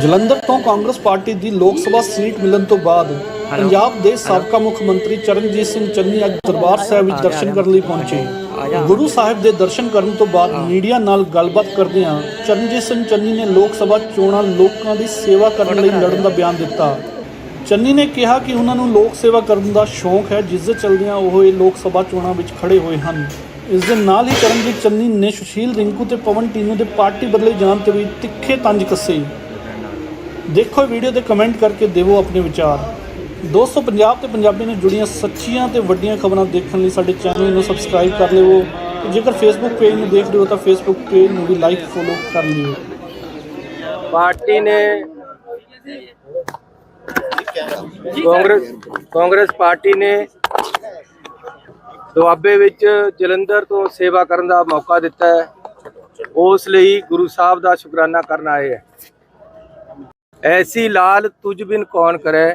ਜਲੰਧਰ ਤੋਂ ਕਾਂਗਰਸ ਪਾਰਟੀ ਦੀ ਲੋਕ ਸਭਾ ਸੀਟ ਮਿਲਣ ਤੋਂ ਬਾਅਦ ਪੰਜਾਬ ਦੇ ਸਾਬਕਾ ਮੁੱਖ ਮੰਤਰੀ ਚਰਨਜੀਤ ਸਿੰਘ ਚੰਨੀ ਅੱਜ ਦਰਬਾਰ ਸਾਹਿਬ ਵਿੱਚ ਦਰਸ਼ਨ ਕਰਨ ਲਈ ਪਹੁੰਚੇ। ਗੁਰੂ ਸਾਹਿਬ ਦੇ ਦਰਸ਼ਨ ਕਰਨ ਤੋਂ ਬਾਅਦ ਮੀਡੀਆ ਨਾਲ ਗੱਲਬਾਤ ਕਰਦਿਆਂ ਚਰਨਜੀਤ ਸਿੰਘ ਚੰਨੀ ਨੇ ਲੋਕ ਸਭਾ ਚੋਣਾਂ ਲੋਕਾਂ ਦੀ ਸੇਵਾ ਕਰਨ ਲਈ ਲੜਨ ਦਾ। ਬਿਆਨ ਦਿੱਤਾ। ਚੰਨੀ ਨੇ ਕਿਹਾ ਕਿ ਉਹਨਾਂ ਨੂੰ ਲੋਕ ਸੇਵਾ ਕਰਨ ਦਾ ਸ਼ੌਂਕ ਹੈ ਜਿਸ ਦੇ ਚਲਦਿਆਂ ਉਹ ਇਹ ਲੋਕ ਸਭਾ ਚੋਣਾਂ ਵਿੱਚ ਖੜੇ ਹੋਏ ਹਨ। ਇਸ ਦੇ ਨਾਲ ਹੀ ਚਰਨਜੀਤ ਚੰਨੀ ਨੇ ਸੁਸ਼ੀਲ ਰਿੰਕੂ ਤੇ ਪਵਨ ਟੀਨੂ ਦੇ ਪਾਰਟੀ ਬਦਲੇ ਜਾਣ ਤੇ ਵੀ ਤਿੱਖੇ ਤੰਜ ਕੱਸੇ। ਦੇਖੋ ਵੀਡੀਓ ਤੇ ਕਮੈਂਟ ਕਰਕੇ ਦੇਵੋ ਆਪਣੇ ਵਿਚਾਰ। ਦੋਸਤੋ ਪੰਜਾਬ ਤੇ ਪੰਜਾਬੀ ਨਾਲ ਜੁੜੀਆਂ ਸੱਚੀਆਂ ਤੇ ਵੱਡੀਆਂ ਖਬਰਾਂ ਦੇਖਣ ਲਈ ਸਾਡੇ ਚੈਨਲ ਨੂੰ ਸਬਸਕ੍ਰਾਈਬ ਕਰ ਲਿਓ। ਜੇਕਰ ਫੇਸਬੁੱਕ ਪੇਜ ਨੂੰ ਦੇਖ ਰਹੇ ਹੋ ਤਾਂ ਫੇਸਬੁੱਕ ਪੇਜ ਨੂੰ ਵੀ ਲਾਈਕ ਫੋਲੋ ਕਰ ਲਿਓ। ਪਾਰਟੀ ਨੇ ਕਾਂਗਰਸ ਕਾਂਗਰਸ ਪਾਰਟੀ ਨੇ ਦੁਆਬੇ ਵਿੱਚ ਜਲੰਧਰ ਤੋਂ ਸੇਵਾ ਕਰਨ ਦਾ ਮੌਕਾ ਦਿੱਤਾ ਹੈ। ਉਸ ਲਈ ਗੁਰੂ ਸਾਹਿਬ ਦਾ ਸ਼ੁਕਰਾਨਾ ਕਰਨ ਆਏ ਹੈ। ਐਸੀ ਲਾਲ ਤੁਝ ਬਿਨ ਕੌਣ ਕਰੇ?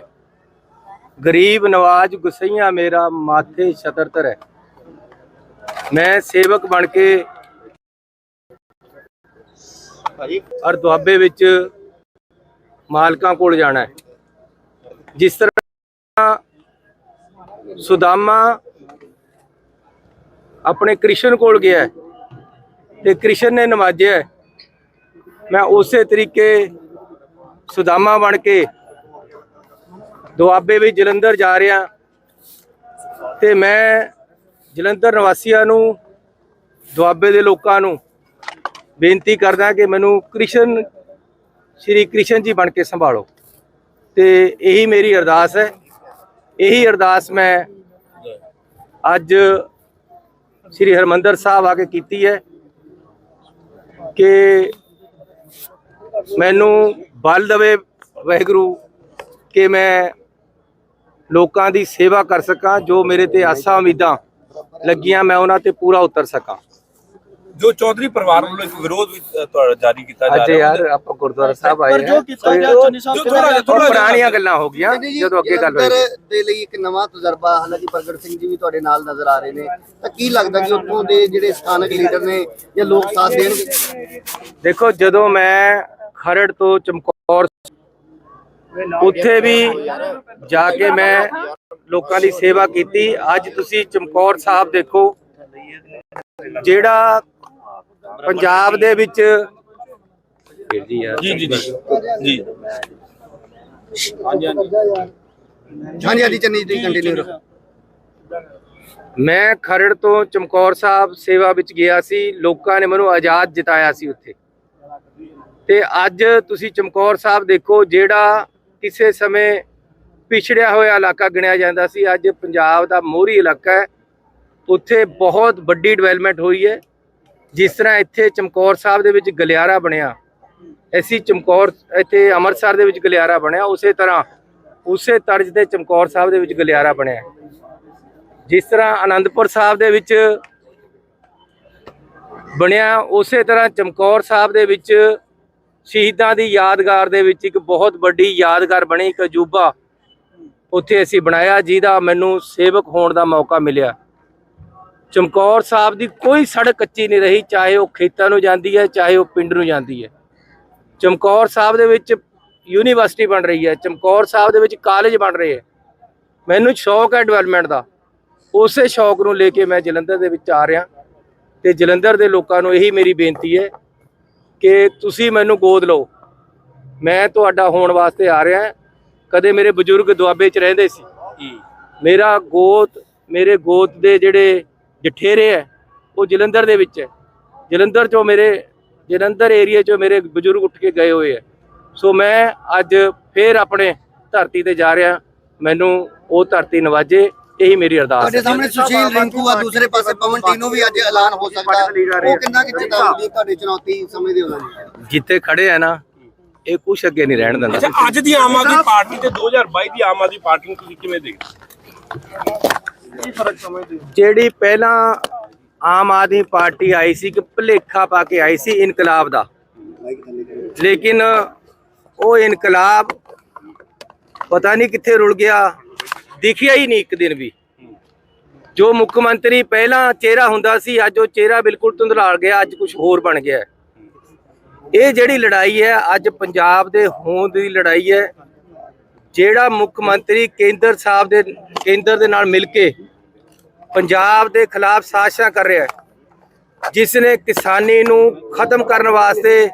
ਗਰੀਬ ਨਵਾਜ ਗੁਸਈਆ ਮੇਰਾ ਮਾਥੇ ਛਤਰ ਧਰੈ। ਮੈਂ ਸੇਵਕ ਬਣ ਕੇ ਔਰ ਦੁਆਬੇ ਵਿੱਚ ਮਾਲਕਾਂ ਕੋਲ ਜਾਣਾ ਹੈ। ਜਿਸ ਤਰ੍ਹਾਂ ਸੁਦਾਮਾ ਆਪਣੇ ਕ੍ਰਿਸ਼ਨ ਕੋਲ ਗਿਆ ਤੇ ਕ੍ਰਿਸ਼ਨ ਨੇ ਨਵਾਜਿਆ। ਮੈਂ ਉਸੇ ਤਰੀਕੇ ਸੁਦਾਮਾ ਬਣ ਕੇ ਦੁਆਬੇ ਵਿੱਚ ਜਲੰਧਰ ਜਾ ਰਿਹਾ। ਤੇ ਮੈਂ ਜਲੰਧਰ ਨਿਵਾਸੀਆਂ ਨੂੰ, ਦੁਆਬੇ ਦੇ ਲੋਕਾਂ ਨੂੰ ਬੇਨਤੀ ਕਰਦਾ ਕਿ ਮੈਨੂੰ ਕ੍ਰਿਸ਼ਨ, ਸ਼੍ਰੀ ਕ੍ਰਿਸ਼ਨ ਜੀ ਬਣ ਕੇ ਸੰਭਾਲੋ। ਤੇ ਇਹੀ ਮੇਰੀ ਅਰਦਾਸ ਹੈ। ਇਹੀ ਅਰਦਾਸ ਮੈਂ ਅੱਜ ਸ਼੍ਰੀ ਹਰਮੰਦਰ ਸਾਹਿਬ ਆ ਕੇ ਕੀਤੀ ਹੈ ਕਿ ਮੈਨੂੰ ਬਲ ਦਵੇ ਵਾਹਿਗੁਰੂ ਕਿ ਮੈਂ ਲੋਕਾਂ ਦੀ ਸੇਵਾ ਕਰ ਸਕਾਂ ਜੋ ਮੇਰੇ ਤੇ ਆਸਾਂ ਉਮੀਦਾਂ ਲੱਗੀਆਂ ਮੈਂ ਉਹਨਾਂ ਤੇ ਪੂਰਾ ਉਤਰ ਸਕਾਂ। ਜੋ ਚੌਧਰੀ ਪਰਿਵਾਰ ਵੱਲੋਂ ਇੱਕ ਵਿਰੋਧ ਵੀ ਤੁਹਾਡਾ ਜਾਰੀ ਕੀਤਾ ਜਾ ਅੱਜ ਰਿਹਾ ਯਾਰ ਆਪਾਂ ਗੁਰਦੁਆਰਾ ਸਾਹਿਬ ਆਏ ਪਰ ਜੋ ਹਾਂ। ਕੀਤਾ ਗਿਆ ਚੰਨੀ ਸਾਹਿਬ ਥੋੜ੍ਹਾ ਜਿਹਾ- ਪੁਰਾਣੀਆਂ ਗੱਲਾਂ ਹੋ ਗਈਆਂ ਜਦੋਂ ਅੱਗੇ ਗੱਲ ਹੋਈ। ਦੇ ਲਈ ਇੱਕ ਨਵਾਂ ਤਜਰਬਾ ਹਾਲਾਂਕਿ ਪ੍ਰਗਟ ਸਿੰਘ ਜੀ ਵੀ ਤੁਹਾਡੇ ਨਾਲ ਨਜ਼ਰ ਆ ਰਹੇ ਨੇ। ਤਾਂ ਕੀ ਲੱਗਦਾ ਕਿ ਉੱਥੋਂ ਦੇ ਜਿਹੜੇ ਸਥਾਨਕ ਲੀਡਰ ਨੇ ਜਾਂ ਲੋਕ ਸਾਥ ਦੇਣਗੇ? ਦੇਖੋ ਜਦੋਂ ਮੈਂ ਖਰੜ ਤੋਂ ਚਮਕੌਰ ਉੱਥੇ ਵੀ ਜਾ ਕੇ ਮੈਂ ਲੋਕਾਂ ਦੀ ਸੇਵਾ ਕੀਤੀ। ਅੱਜ ਤੁਸੀਂ ਚਮਕੌਰ ਸਾਹਿਬ ਦੇਖੋ ਜਿਹੜਾ ਪੰਜਾਬ ਦੇ ਵਿੱਚ ਜੀ ਜੀ ਜੀ। ਹਾਂਜੀ ਹਾਂਜੀ। ਚੰਨੀ ਜੀ ਕੰਟੀਨਿਊ ਕਰੋ ਮੈਂ ਖਰੜ ਤੋਂ ਚਮਕੌਰ ਸਾਹਿਬ ਸੇਵਾ ਵਿੱਚ ਗਿਆ ਸੀ। ਲੋਕਾਂ ਨੇ ਮੈਨੂੰ ਆਜ਼ਾਦ ਜਿਤਾਇਆ ਸੀ ਉੱਥੇ। ਤੇ ਅੱਜ ਤੁਸੀਂ ਚਮਕੌਰ ਸਾਹਿਬ ਦੇਖੋ, ਜਿਹੜਾ ਕਿਸੇ ਸਮੇਂ ਪਿਛੜਿਆ ਹੋਇਆ ਇਲਾਕਾ ਗਿਣਿਆ ਜਾਂਦਾ ਸੀ, ਅੱਜ ਪੰਜਾਬ ਦਾ ਮੋਹਰੀ ਇਲਾਕਾ ਹੈ। ਉੱਥੇ ਬਹੁਤ ਵੱਡੀ ਡਿਵੈਲਪਮੈਂਟ ਹੋਈ ਹੈ। ਜਿਸ ਤਰ੍ਹਾਂ ਇੱਥੇ ਚਮਕੌਰ ਸਾਹਿਬ ਦੇ ਵਿੱਚ ਗਲਿਆਰਾ ਬਣਿਆ, ਐਸੀ ਚਮਕੌਰ, ਇੱਥੇ ਅੰਮ੍ਰਿਤਸਰ ਦੇ ਵਿੱਚ ਗਲਿਆਰਾ ਬਣਿਆ, ਉਸੇ ਤਰ੍ਹਾਂ ਉਸੇ ਤਰਜ਼ ਦੇ ਚਮਕੌਰ ਸਾਹਿਬ ਦੇ ਵਿੱਚ ਗਲਿਆਰਾ ਬਣਿਆ। ਜਿਸ ਤਰ੍ਹਾਂ ਆਨੰਦਪੁਰ ਸਾਹਿਬ ਦੇ ਵਿੱਚ ਬਣਿਆ, ਉਸੇ ਤਰ੍ਹਾਂ ਚਮਕੌਰ ਸਾਹਿਬ ਦੇ ਵਿੱਚ ਸ਼ਹੀਦਾਂ ਦੀ ਯਾਦਗਾਰ ਦੇ ਵਿੱਚ ਇੱਕ ਬਹੁਤ ਵੱਡੀ ਯਾਦਗਾਰ ਬਣੀ ਇੱਕ ਅਜੂਬਾ। ਉੱਥੇ ਅਸੀਂ ਬਣਾਇਆ, ਜਿਹਦਾ ਮੈਨੂੰ ਸੇਵਕ ਹੋਣ ਦਾ ਮੌਕਾ ਮਿਲਿਆ। ਚਮਕੌਰ ਸਾਹਿਬ ਦੀ ਕੋਈ ਸੜਕ ਕੱਚੀ ਨਹੀਂ ਰਹੀ, ਚਾਹੇ ਉਹ ਖੇਤਾਂ ਨੂੰ ਜਾਂਦੀ ਹੈ, ਚਾਹੇ ਉਹ ਪਿੰਡ ਨੂੰ ਜਾਂਦੀ ਹੈ। ਚਮਕੌਰ ਸਾਹਿਬ ਦੇ ਵਿੱਚ ਯੂਨੀਵਰਸਿਟੀ ਬਣ ਰਹੀ ਹੈ, ਚਮਕੌਰ ਸਾਹਿਬ ਦੇ ਵਿੱਚ ਕਾਲਜ ਬਣ ਰਹੇ ਹੈ। ਮੈਨੂੰ ਸ਼ੌਕ ਹੈ ਡਿਵੈਲਪਮੈਂਟ ਦਾ। ਉਸੇ ਸ਼ੌਕ ਨੂੰ ਲੈ ਕੇ ਮੈਂ ਜਲੰਧਰ ਦੇ ਵਿੱਚ ਆ ਰਿਹਾ। ਤੇ ਜਲੰਧਰ ਦੇ ਲੋਕਾਂ ਨੂੰ ਇਹੀ ਮੇਰੀ ਬੇਨਤੀ ਹੈ ਕਿ ਤੁਸੀਂ ਮੈਨੂੰ ਗੋਦ ਲਓ। ਮੈਂ ਤੁਹਾਡਾ ਹੋਣ ਵਾਸਤੇ ਆ ਰਿਹਾ ਕਦੇ ਮੇਰੇ ਬਜ਼ੁਰਗ ਦੁਆਬੇ 'ਚ ਰਹਿੰਦੇ ਸੀ। ਮੇਰਾ ਗੋਤ ਮੇਰੇ ਗੋਤ ਦੇ ਜਿਹੜੇ ਜਠੇਰੇ ਹੈ ਉਹ ਜਲੰਧਰ ਦੇ ਵਿੱਚ ਹੈ। ਜਲੰਧਰ 'ਚੋਂ ਮੇਰੇ ਜਲੰਧਰ ਏਰੀਆ 'ਚੋਂ ਮੇਰੇ ਬਜ਼ੁਰਗ ਉੱਠ ਕੇ ਗਏ ਹੋਏ ਹੈ। ਸੋ ਮੈਂ ਅੱਜ ਫੇਰ ਆਪਣੇ ਧਰਤੀ ਤੇ ਜਾ ਰਿਹਾ ਮੈਨੂੰ ਉਹ ਧਰਤੀ ਨਵਾਜੇ। ਇਹੀ ਮੇਰੀ ਅਰਦਾਸ ਤੁਹਾਡੇ ਹੈ। ਸਾਹਮਣੇ ਸੁਸ਼ੀਲ ਰਿੰਕੂ ਆ ਦੂਸਰੇ ਪਾਸੇ ਪਵਨ ਟੀਨੂ ਵੀ ਅੱਜ ਐਲਾਨ ਹੋ ਸਕਦਾ। ਉਹ ਕਿੰਨਾ ਕਿ ਚੇਤਾਵਨੀ ਤੁਹਾਡੀ ਚੁਣੌਤੀ ਸਮਝਦੇ ਹੋ ਉਹਨਾਂ ਨੂੰ? ਜਿੱਥੇ ਖੜੇ ਆ ਨਾ ਇਹ ਕੁਛ ਅੱਗੇ ਨਹੀਂ ਰਹਿਣ ਦਿੰਦਾ। ਅੱਛਾ ਅੱਜ ਦੀ ਆਮ ਆਦਮੀ ਪਾਰਟੀ ਤੇ 2022 ਦੀ ਆਮ ਆਦਮੀ ਪਾਰਟੀ ਨੂੰ ਤੁਸੀਂ ਕਿਵੇਂ ਦੇਖਦੇ ਜਿਹੜੀ ਪਹਿਲਾਂ ਆਮ ਆਦਮੀ ਪਾਰਟੀ ਆਈ ਸੀ ਕਿ ਭਲੇਖਾ ਪਾ ਕੇ ਆਈ ਸੀ ਇਨਕਲਾਬ ਦਾ। ਲੇਕਿਨ ਉਹ ਇਨਕਲਾਬ ਪਤਾ ਨਹੀਂ ਕਿੱਥੇ ਰੁਲ ਗਿਆ। ਦਿਖਿਆ ਹੀ ਨਹੀਂ ਇੱਕ ਦਿਨ ਵੀ। ਜੋ ਮੁੱਖ ਮੰਤਰੀ ਪਹਿਲਾਂ ਚਿਹਰਾ ਹੁੰਦਾ ਸੀ, ਅੱਜ ਉਹ ਚਿਹਰਾ ਬਿਲਕੁਲ ਧੁੰਦਲਾਲ ਗਿਆ, ਅੱਜ ਕੁਝ ਹੋਰ ਬਣ ਗਿਆ। ਇਹ ਜਿਹੜੀ ਲੜਾਈ ਹੈ, ਅੱਜ ਪੰਜਾਬ ਦੇ ਹੋਂਦ ਦੀ ਲੜਾਈ ਹੈ, ਜਿਹੜਾ ਮੁੱਖ ਮੰਤਰੀ ਕੇਂਦਰ ਸਾਹਿਬ ਦੇ, ਕੇਂਦਰ ਦੇ ਨਾਲ ਮਿਲ ਕੇ ਪੰਜਾਬ ਦੇ ਖਿਲਾਫ ਸਾਜ਼ਿਸ਼ਾਂ ਕਰ ਰਿਹਾ ਹੈ, ਜਿਸ ਨੇ ਕਿਸਾਨੀ ਨੂੰ ਖਤਮ ਕਰਨ ਵਾਸਤੇ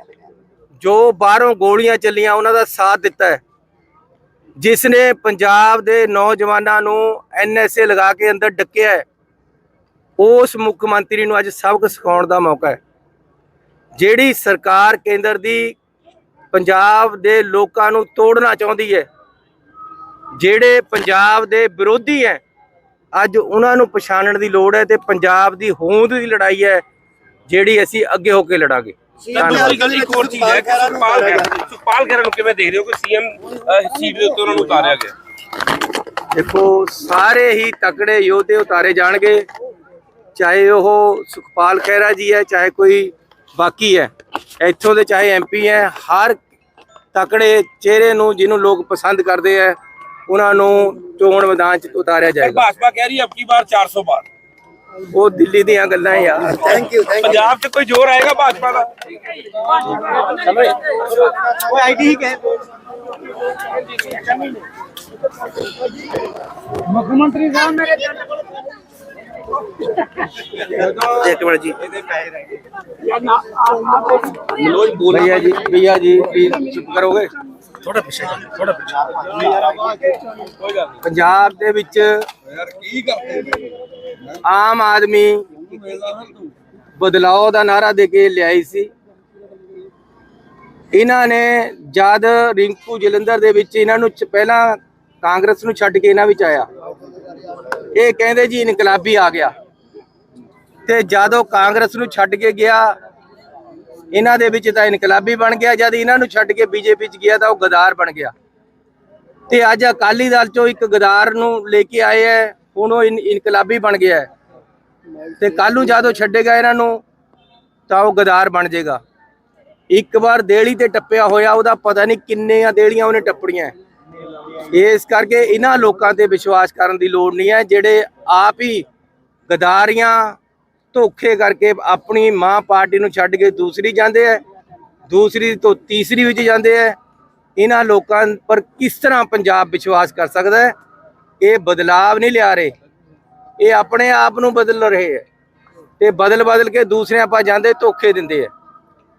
ਜੋ ਬਾਹਰੋਂ ਗੋਲੀਆਂ ਚੱਲੀਆਂ, ਉਹਨਾਂ ਦਾ ਸਾਥ ਦਿੱਤਾ ਹੈ। ਜਿਸ ਨੇ ਪੰਜਾਬ ਦੇ ਨੌਜਵਾਨਾਂ ਨੂੰ ਐਨਐਸਏ ਲਗਾ ਕੇ ਅੰਦਰ ਡੱਕਿਆ ਉਸ ਮੁੱਖ ਮੰਤਰੀ ਨੂੰ ਅੱਜ ਸਬਕ ਸਿਖਾਉਣ ਦਾ ਮੌਕਾ ਹੈ। ਜਿਹੜੀ ਸਰਕਾਰ ਕੇਂਦਰ ਦੀ ਪੰਜਾਬ ਦੇ ਲੋਕਾਂ ਨੂੰ ਤੋੜਨਾ ਚਾਹੁੰਦੀ ਹੈ, ਜਿਹੜੇ ਪੰਜਾਬ ਦੇ ਵਿਰੋਧੀ ਹੈ, ਅੱਜ ਉਹਨਾਂ ਨੂੰ ਪਛਾਣਨ ਦੀ ਲੋੜ ਹੈ ਤੇ ਪੰਜਾਬ ਦੀ ਹੋਂਦ ਦੀ ਲੜਾਈ ਹੈ, ਜਿਹੜੀ ਅਸੀਂ ਅੱਗੇ ਹੋ ਕੇ ਲੜਾਂਗੇ। ਧੰਨਵਾਦ ਗੱਲ ਇੱਕ ਹੋਰ ਚੀਜ਼ ਹੈ ਕਿ ਸੁਖਪਾਲ ਖਹਿਰਾ ਸੁਖਪਾਲ ਖਹਿਰਾ ਨੂੰ ਕਿਵੇਂ ਦੇਖ ਰਹੇ ਹੋ ਕਿ ਸੀਐਮ ਸੀਟ ਦੇ ਉੱਤੇ ਉਹਨਾਂ ਨੂੰ ਉਤਾਰਿਆ ਗਿਆ? ਦੇਖੋ ਸਾਰੇ ਹੀ ਤਕੜੇ ਯੋਧੇ ਉਤਾਰੇ ਜਾਣਗੇ ਚਾਹੇ ਉਹ ਸੁਖਪਾਲ ਖਹਿਰਾ ਜੀ ਹੈ ਚਾਹੇ ਕੋਈ ਬਾਕੀ ਹੈ। ਇੱਥੋਂ ਦੇ ਚਾਹੇ ਐਮਪੀ ਹੈ ਹਰ ਤਕੜੇ ਚਿਹਰੇ ਨੂੰ ਜਿਹਨੂੰ ਲੋਕ ਪਸੰਦ ਕਰਦੇ ਹੈ ਉਹਨਾਂ ਨੂੰ ਚੋਣ ਮੈਦਾਨ 'ਚ ਉਤਾਰਿਆ ਜਾਏਗਾ। ਭਾਜਪਾ ਕਹਿ ਰਹੀ ਹੈ ਅਬਕੀ ਬਾਰ 400 ਬਾਰ ਉਹ ਦਿੱਲੀ ਦੀਆਂ ਗੱਲਾਂ ਯਾਰ thank you thank you Punjab 'ਚ ਕੋਈ ਜ਼ੋਰ ਆਏਗਾ ਭਾਜਪਾ ਦਾ? ਉਹ ਆਈਡੀ ਹੀ ਕਹੇ। ਮੁੱਖ ਮੰਤਰੀ ਸਾਹਿਬ ਮੇਰੇ ਜੰਡ ਕੋਲ ਇੱਕ ਮਿੰਟ ਜੀ। ਮਨੋਜ ਬੋਲ ਭਈਆ ਜੀ ਭਈਆ ਜੀ ਪਲੀਜ਼ ਚੁੱਪ ਕਰੋਗੇ? ਥੋੜਾ ਪਿੱਛੇ ਥੋੜਾ ਪਿੱਛੇ ਪੰਜਾਬ ਦੇ ਵਿੱਚ ਯਾਰ ਕੀ ਕਰਦੇ ਆਮ ਆਦਮੀ ਬਦਲਾਅ ਦਾ ਨਾਰਾ ਦੇ ਕੇ ਲਿਆਈ ਸੀ। ਇਹਨਾਂ ਨੇ ਜਦ ਰਿੰਕੂ ਜਲੰਧਰ ਦੇ ਵਿੱਚ ਇਹਨਾਂ ਨੂੰ ਪਹਿਲਾਂ ਕਾਂਗਰਸ ਨੂੰ ਛੱਡ ਕੇ ਇਹਨਾਂ ਵਿੱਚ ਆਇਆ। ਇਹ ਕਹਿੰਦੇ ਜੀ ਇਨਕਲਾਬੀ ਆ ਗਿਆ। ਤੇ ਜਦੋਂ ਕਾਂਗਰਸ ਨੂੰ ਛੱਡ ਕੇ ਗਿਆ, ਇਹਨਾਂ ਦੇ ਵਿੱਚ ਤਾਂ ਇਨਕਲਾਬੀ ਬਣ ਗਿਆ। ਜਦ ਇਹਨਾਂ ਨੂੰ ਛੱਡ ਕੇ ਬੀਜੇਪੀ ਚ ਗਿਆ ਤਾਂ ਉਹ ਗਦਾਰ ਬਣ ਗਿਆ। ਤੇ ਅੱਜ ਅਕਾਲੀ ਦਲ ਚੋਂ ਇੱਕ ਗਦਾਰ ਨੂੰ ਲੈ ਕੇ ਆਏ ਹੈ। ਹੁਣ ਉਹ ਇਨ- ਇਨਕਲਾਬੀ ਬਣ ਗਿਆ ਹੈ। ਤੇ ਕੱਲ ਨੂੰ ਜਦੋਂ ਛੱਡੇਗਾ ਇਹਨਾਂ ਨੂੰ, ਤਾਂ ਉਹ ਗਦਾਰ ਬਣ ਜਾਏਗਾ। ਇੱਕ ਵਾਰ ਦੇਲੀ ਤੇ ਟੱਪਿਆ ਹੋਇਆ, ਉਹਦਾ ਪਤਾ ਨਹੀਂ ਕਿੰਨੀਆਂ ਦੇਲੀਆਂ ਉਹਨੇ ਟੱਪੜੀਆਂ ਇਸ ਕਰਕੇ ਇਹਨਾਂ ਲੋਕਾਂ ਤੇ ਵਿਸ਼ਵਾਸ ਕਰਨ ਦੀ ਲੋੜ ਨਹੀਂ ਹੈ, ਜਿਹੜੇ ਆਪ ਹੀ ਗਦਾਰੀਆਂ ਧੋਖੇ ਕਰਕੇ ਆਪਣੀ ਮਾਂ ਪਾਰਟੀ ਨੂੰ ਛੱਡ ਕੇ ਦੂਸਰੀ ਜਾਂਦੇ ਹੈ, ਦੂਸਰੀ ਤੋਂ ਤੀਸਰੀ ਵਿੱਚ ਜਾਂਦੇ ਹੈ। ਇਹਨਾਂ ਲੋਕਾਂ ਪਰ ਕਿਸ ਤਰ੍ਹਾਂ ਪੰਜਾਬ ਵਿਸ਼ਵਾਸ ਕਰ ਸਕਦਾ ਹੈ? ਇਹ ਬਦਲਾਵ ਨਹੀਂ ਲਿਆ ਰਹੇ। ਇਹ ਆਪਣੇ ਆਪ ਨੂੰ ਬਦਲ ਰਹੇ ਹੈ। ਤੇ ਬਦਲ ਬਦਲ ਕੇ ਦੂਸਰੇ ਆਪਾਂ ਜਾਂਦੇ ਧੋਖੇ ਦਿੰਦੇ ਹੈ।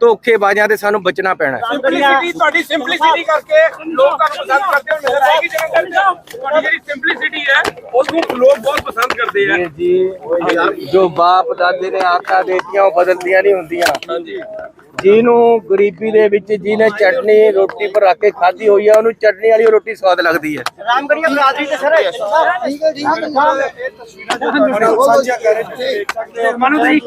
ਧੋਖੇਬਾਜ਼ਾਂ ਤੇ ਸਾਨੂੰ ਬਚਣਾ ਪੈਣਾ ਹੈ। ਸਿੰਪਲੀਸਿਟੀ ਤੁਹਾਡੀ ਸਿੰਪਲੀਸਿਟੀ ਕਰਕੇ ਲੋਕ ਤੁਹਾਨੂੰ ਪਸੰਦ ਕਰਦੇ ਹੋ ਨਜ਼ਰ ਆਏਗੀ। ਜਲੰਧਰ 'ਚ ਤੁਹਾਡੀ ਜਿਹੜੀ ਸਿੰਪਲੀਸਿਟੀ ਹੈ ਉਸ ਨੂੰ ਲੋਕ ਬਹੁਤ ਪਸੰਦ ਕਰਦੇ ਆ ਜੀ ਜੋ ਬਾਪ ਦਾਦੇ ਨੇ ਆਦਤਾਂ ਦੇਤੀਆਂ ਉਹ ਬਦਲਦੀਆਂ ਨਹੀਂ ਹੁੰਦੀਆਂ। ਹਾਂਜੀ। ਜਿਹਨੂੰ ਗਰੀਬੀ ਦੇ ਵਿੱਚ ਜਿਹਨੇ ਚਟਨੀ ਰੋਟੀ ਪਰ ਕੇ ਖਾਧੀ ਹੋਈ ਆ ਉਹਨੂੰ ਚਟਨੀ ਵਾਲੀ ਰੋਟੀ ਸਵਾਦ ਲੱਗਦੀ ਹੈ। ਰਾਮਗੜੀਆ ਬਰਾਦਰੀ ਦੇ ਸਰ। ਠੀਕ ਹੈ ਠੀਕ ਹੈ ਤਸਵੀਰਾਂ ਸਾਂਝਾ ਕਰ ਰਹੇ ਮਨੂ ਭਾਈ